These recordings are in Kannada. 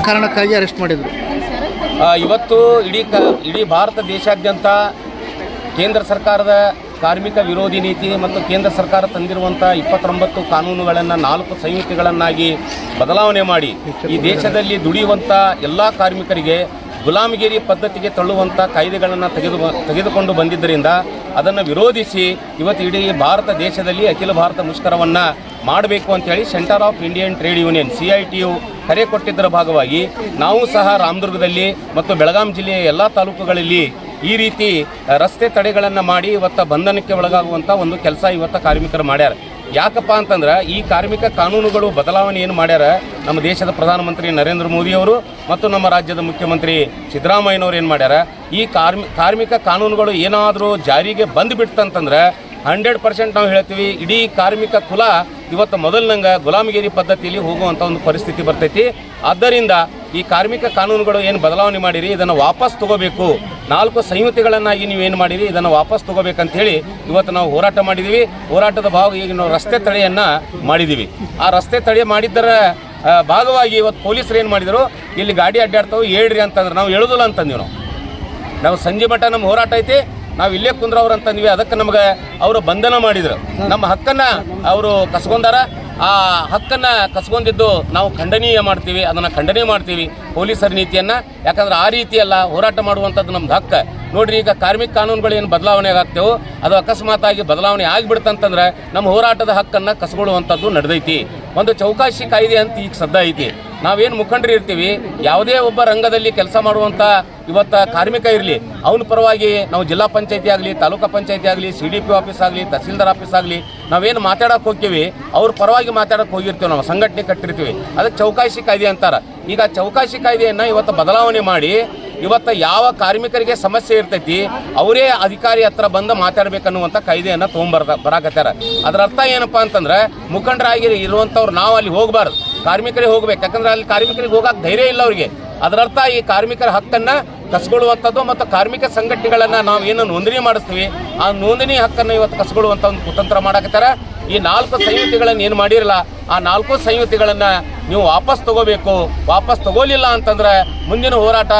ಕಾರಣಕ್ಕಾಗಿ ಅರೆಸ್ಟ್ ಮಾಡಿದ್ರು. ಆ, ಇವತ್ತು ಇಡೀ ಕ ಇಡೀ ಭಾರತ ದೇಶಾದ್ಯಂತ ಕೇಂದ್ರ ಸರ್ಕಾರದ ಕಾರ್ಮಿಕ ವಿರೋಧಿ ನೀತಿ ಮತ್ತು ಕೇಂದ್ರ ಸರ್ಕಾರ ತಂದಿರುವಂಥ ಇಪ್ಪತ್ತೊಂಬತ್ತು ಕಾನೂನುಗಳನ್ನು ನಾಲ್ಕು ಸಂಹಿತೆಗಳನ್ನಾಗಿ ಬದಲಾವಣೆ ಮಾಡಿ ಈ ದೇಶದಲ್ಲಿ ದುಡಿಯುವಂಥ ಎಲ್ಲ ಕಾರ್ಮಿಕರಿಗೆ ಗುಲಾಮಗಿರಿ ಪದ್ಧತಿಗೆ ತಳ್ಳುವಂಥ ಕಾಯ್ದೆಗಳನ್ನು ತೆಗೆದು ತೆಗೆದುಕೊಂಡು ಬಂದಿದ್ದರಿಂದ ಅದನ್ನು ವಿರೋಧಿಸಿ ಇವತ್ತು ಇಡೀ ಭಾರತ ದೇಶದಲ್ಲಿ ಅಖಿಲ ಭಾರತ ಮುಷ್ಕರವನ್ನು ಮಾಡಬೇಕು ಅಂತೇಳಿ centre of Indian trade union, C I T U ಕರೆ ಕೊಟ್ಟಿದ್ದರ ಭಾಗವಾಗಿ ನಾವು ಸಹ ರಾಮದುರ್ಗದಲ್ಲಿ ಮತ್ತು ಬೆಳಗಾಂ ಜಿಲ್ಲೆಯ ಎಲ್ಲ ತಾಲೂಕುಗಳಲ್ಲಿ ಈ ರೀತಿ ರಸ್ತೆ ತಡೆಗಳನ್ನು ಮಾಡಿ ಇವತ್ತು ಬಂಧನಕ್ಕೆ ಒಳಗಾಗುವಂಥ ಒಂದು ಕೆಲಸ ಇವತ್ತು ಕಾರ್ಮಿಕರು ಮಾಡ್ಯಾರ. ಯಾಕಪ್ಪ ಅಂತಂದ್ರೆ ಈ ಕಾರ್ಮಿಕ ಕಾನೂನುಗಳು ಬದಲಾವಣೆ ಏನು ಮಾಡ್ಯಾರ? ನಮ್ಮ ದೇಶದ ಪ್ರಧಾನಮಂತ್ರಿ ನರೇಂದ್ರ ಮೋದಿಯವರು ಮತ್ತು ನಮ್ಮ ರಾಜ್ಯದ ಮುಖ್ಯಮಂತ್ರಿ ಸಿದ್ದರಾಮಯ್ಯನವ್ರು ಏನು ಮಾಡ್ಯಾರ? ಈ ಕಾರ್ಮಿ, ಕಾರ್ಮಿಕ ಕಾನೂನುಗಳು ಏನಾದರೂ ಜಾರಿಗೆ ಬಂದುಬಿಡ್ತಂತಂದ್ರೆ ಹಂಡ್ರೆಡ್ ಪರ್ಸೆಂಟ್ ನಾವು ಹೇಳ್ತೀವಿ, ಇಡೀ ಕಾರ್ಮಿಕ ಕುಲ ಇವತ್ತು ಮೊದಲಿನಂಗೆ ಗುಲಾಮಗಿರಿ ಪದ್ಧತಿಯಲ್ಲಿ ಹೋಗುವಂಥ ಒಂದು ಪರಿಸ್ಥಿತಿ ಬರ್ತೈತಿ. ಆದ್ದರಿಂದ ಈ ಕಾರ್ಮಿಕ ಕಾನೂನುಗಳು ಏನು ಬದಲಾವಣೆ ಮಾಡಿರಿ, ಇದನ್ನು ವಾಪಸ್ ತಗೋಬೇಕು. ನಾಲ್ಕು ಸಂಹಿತೆಗಳನ್ನಾಗಿ ನೀವು ಏನು ಮಾಡಿರಿ, ಇದನ್ನು ವಾಪಸ್ ತಗೋಬೇಕಂತ ಹೇಳಿ ಇವತ್ತು ನಾವು ಹೋರಾಟ ಮಾಡಿದ್ದೀವಿ ಹೋರಾಟದ ಭಾಗ ಈಗ ನಾವು ರಸ್ತೆ ತಡೆಯನ್ನು ಮಾಡಿದ್ದೀವಿ ಆ ರಸ್ತೆ ತಡೆ ಮಾಡಿದ್ದರ ಭಾಗವಾಗಿ ಇವತ್ತು ಪೊಲೀಸರು ಏನು ಮಾಡಿದರು, ಇಲ್ಲಿ ಗಾಡಿ ಅಡ್ಡಾಡ್ತಾವೆ ಹೇಳ್ರಿ ಅಂತಂದ್ರೆ. ನಾವು ಹೇಳೋದಿಲ್ಲ ಅಂತಂದೀವಿ ನಾವು. ನಾವು ಸಂಜೆ ಮಟ್ಟ ನಮ್ಮ ಹೋರಾಟ ಐತಿ. ನಾವು ಇಲ್ಲೇ ಕುಂದ್ರವ್ರು ಅಂತಂದ್ವಿ ಅದಕ್ಕೆ ನಮಗೆ ಅವರು ಬಂಧನ ಮಾಡಿದ್ರು. ನಮ್ಮ ಹಕ್ಕನ್ನ ಅವರು ಕಸ್ಕೊಂಡಾರ, ಆ ಹಕ್ಕನ್ನ ಕಸ್ಕೊಂಡಿದ್ದು ನಾವು ಖಂಡನೀಯ ಮಾಡ್ತೀವಿ, ಅದನ್ನು ಖಂಡನೆ ಮಾಡ್ತೀವಿ, ಪೊಲೀಸರ ನೀತಿಯನ್ನ. ಯಾಕಂದ್ರೆ ಆ ರೀತಿಯಲ್ಲ ಹೋರಾಟ ಮಾಡುವಂಥದ್ದು ನಮ್ದು ಹಕ್ಕ. ನೋಡ್ರಿ, ಈಗ ಕಾರ್ಮಿಕ ಕಾನೂನುಗಳು ಏನು ಬದಲಾವಣೆ ಆಗ್ತೇವೆ, ಅದು ಅಕಸ್ಮಾತಾಗಿ ಬದಲಾವಣೆ ಆಗಿಬಿಡ್ತಂತಂದ್ರೆ ನಮ್ಮ ಹೋರಾಟದ ಹಕ್ಕನ್ನು ಕಸಗೊಳ್ಳುವಂಥದ್ದು ನಡೆದೈತಿ. ಒಂದು ಚೌಕಾಶಿ ಕಾಯ್ದೆ ಅಂತ ಈಗ ಸದ್ದ ಐತಿ. ನಾವೇನು ಮುಖಂಡರು ಇರ್ತೀವಿ, ಯಾವುದೇ ಒಬ್ಬ ರಂಗದಲ್ಲಿ ಕೆಲಸ ಮಾಡುವಂಥ ಇವತ್ತ ಕಾರ್ಮಿಕ ಇರಲಿ, ಅವನ ಪರವಾಗಿ ನಾವು ಜಿಲ್ಲಾ ಪಂಚಾಯತಿ ಆಗಲಿ, ತಾಲೂಕಾ ಪಂಚಾಯತಿ ಆಗಲಿ, ಸಿ ಡಿ ಪಿ ಆಫೀಸ್ ಆಗಲಿ, ತಹಸೀಲ್ದಾರ್ ಆಫೀಸ್ ಆಗಲಿ, ನಾವೇನು ಮಾತಾಡೋಕೆ ಹೋಗ್ತೀವಿ, ಅವ್ರ ಪರವಾಗಿ ಮಾತಾಡೋಕೆ ಹೋಗಿರ್ತೀವಿ ನಾವು, ಸಂಘಟನೆ ಕಟ್ಟಿರ್ತೀವಿ. ಅದಕ್ಕೆ ಚೌಕಾಶಿ ಕಾಯ್ದೆ ಅಂತಾರೆ. ಈಗ ಚೌಕಾಶಿ ಕಾಯ್ದೆಯನ್ನು ಇವತ್ತು ಬದಲಾವಣೆ ಮಾಡಿ ಇವತ್ತು ಯಾವ ಕಾರ್ಮಿಕರಿಗೆ ಸಮಸ್ಯೆ ಇರ್ತೈತಿ, ಅವರೇ ಅಧಿಕಾರಿ ಹತ್ರ ಬಂದು ಮಾತಾಡ್ಬೇಕನ್ನುವಂಥ ಕಾಯ್ದೆಯನ್ನು ತೊಗೊಂಬರ್ದ ಬರಾಕತ್ತಾರ. ಅದರ ಅರ್ಥ ಏನಪ್ಪ ಅಂತಂದ್ರೆ, ಮುಖಂಡರಾಗಿ ಇರುವಂಥವ್ರು ನಾವು ಅಲ್ಲಿ ಹೋಗಬಾರ್ದು. ಕಾರ್ಮಿಕರಿಗೆ ಹೋಗ್ಬೇಕು. ಯಾಕಂದ್ರೆ ಅಲ್ಲಿ ಕಾರ್ಮಿಕರಿಗೆ ಹೋಗಕ್ಕೆ ಧೈರ್ಯ ಇಲ್ಲ ಅವರಿಗೆ. ಅದರರ್ಥ ಈ ಕಾರ್ಮಿಕರ ಹಕ್ಕನ್ನು ಕಸ್ಕೊಳ್ಳುವಂಥದ್ದು ಮತ್ತು ಕಾರ್ಮಿಕ ಸಂಘಟನೆಗಳನ್ನು ನಾವು ಏನು ನೋಂದಣಿ ಮಾಡಿಸ್ತೀವಿ, ಆ ನೋಂದಣಿ ಹಕ್ಕನ್ನು ಇವತ್ತು ಕಸ್ಕೊಳ್ಳುವಂಥ ಒಂದು ಕುತಂತ್ರ ಮಾಡಕತ್ತಾರ. ಈ ನಾಲ್ಕು ಸಂಯುತಿಗಳನ್ನು ಏನು ಮಾಡಿರಲ್ಲ, ಆ ನಾಲ್ಕು ಸಂಯುತಿಗಳನ್ನು ನೀವು ವಾಪಸ್ ತಗೋಬೇಕು. ವಾಪಸ್ ತಗೋಲಿಲ್ಲ ಅಂತಂದ್ರೆ ಮುಂದಿನ ಹೋರಾಟ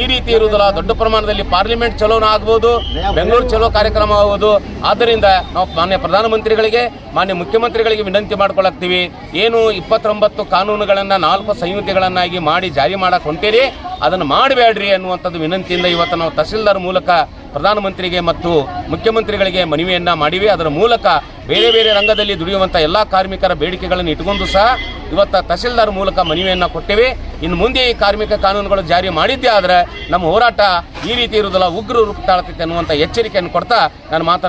ಈ ರೀತಿ ಇರುವುದಿಲ್ಲ. ದೊಡ್ಡ ಪ್ರಮಾಣದಲ್ಲಿ ಪಾರ್ಲಿಮೆಂಟ್ ಚಲೋನ ಆಗ್ಬೋದು, ಬೆಂಗಳೂರು ಚಲೋ ಕಾರ್ಯಕ್ರಮ ಆಗ್ಬೋದು. ಆದ್ದರಿಂದ ನಾವು ಮಾನ್ಯ ಪ್ರಧಾನಮಂತ್ರಿಗಳಿಗೆ, ಮಾನ್ಯ ಮುಖ್ಯಮಂತ್ರಿಗಳಿಗೆ ವಿನಂತಿ ಮಾಡ್ಕೊಳಕ್ತೀವಿ. ಏನು ಇಪ್ಪತ್ತೊಂಬತ್ತು ಕಾನೂನುಗಳನ್ನು, ನಾಲ್ಕು ಸಂಯುತಿಗಳನ್ನಾಗಿ ಮಾಡಿ ಜಾರಿ ಮಾಡಕ್ಕೆ ಹೊಂಟೀರಿ, ಅದನ್ನು ಮಾಡಬೇಡ್ರಿ ಅನ್ನುವಂಥದ್ದು ವಿನಂತಿಯಿಂದ ಇವತ್ತು ನಾವು ತಹಸೀಲ್ದಾರ್ ಮೂಲಕ ಪ್ರಧಾನಮಂತ್ರಿಗೆ ಮತ್ತು ಮುಖ್ಯಮಂತ್ರಿಗಳಿಗೆ ಮನವಿಯನ್ನು ಮಾಡಿವೆ. ಅದರ ಮೂಲಕ ಬೇರೆ ಬೇರೆ ರಂಗದಲ್ಲಿ ದುಡಿಯುವಂಥ ಎಲ್ಲ ಕಾರ್ಮಿಕರ ಬೇಡಿಕೆಗಳನ್ನು ಇಟ್ಕೊಂಡು ಸಹ ಇವತ್ತು ತಹಸೀಲ್ದಾರ್ ಮೂಲಕ ಮನವಿಯನ್ನು ಕೊಟ್ಟೇವೆ. ಇನ್ನು ಮುಂದೆ ಈ ಕಾರ್ಮಿಕ ಕಾನೂನುಗಳು ಜಾರಿ ಮಾಡಿದ್ದೇ ಆದರೆ ನಮ್ಮ ಹೋರಾಟ ಈ ರೀತಿ ಇರುವುದಿಲ್ಲ. ಉಗ್ರ ರೂಪ ತಾಳ್ತೈತೆ ಅನ್ನುವಂಥ ಎಚ್ಚರಿಕೆಯನ್ನು ಕೊಡ್ತಾ ನಾನು ಮಾತನ್ನು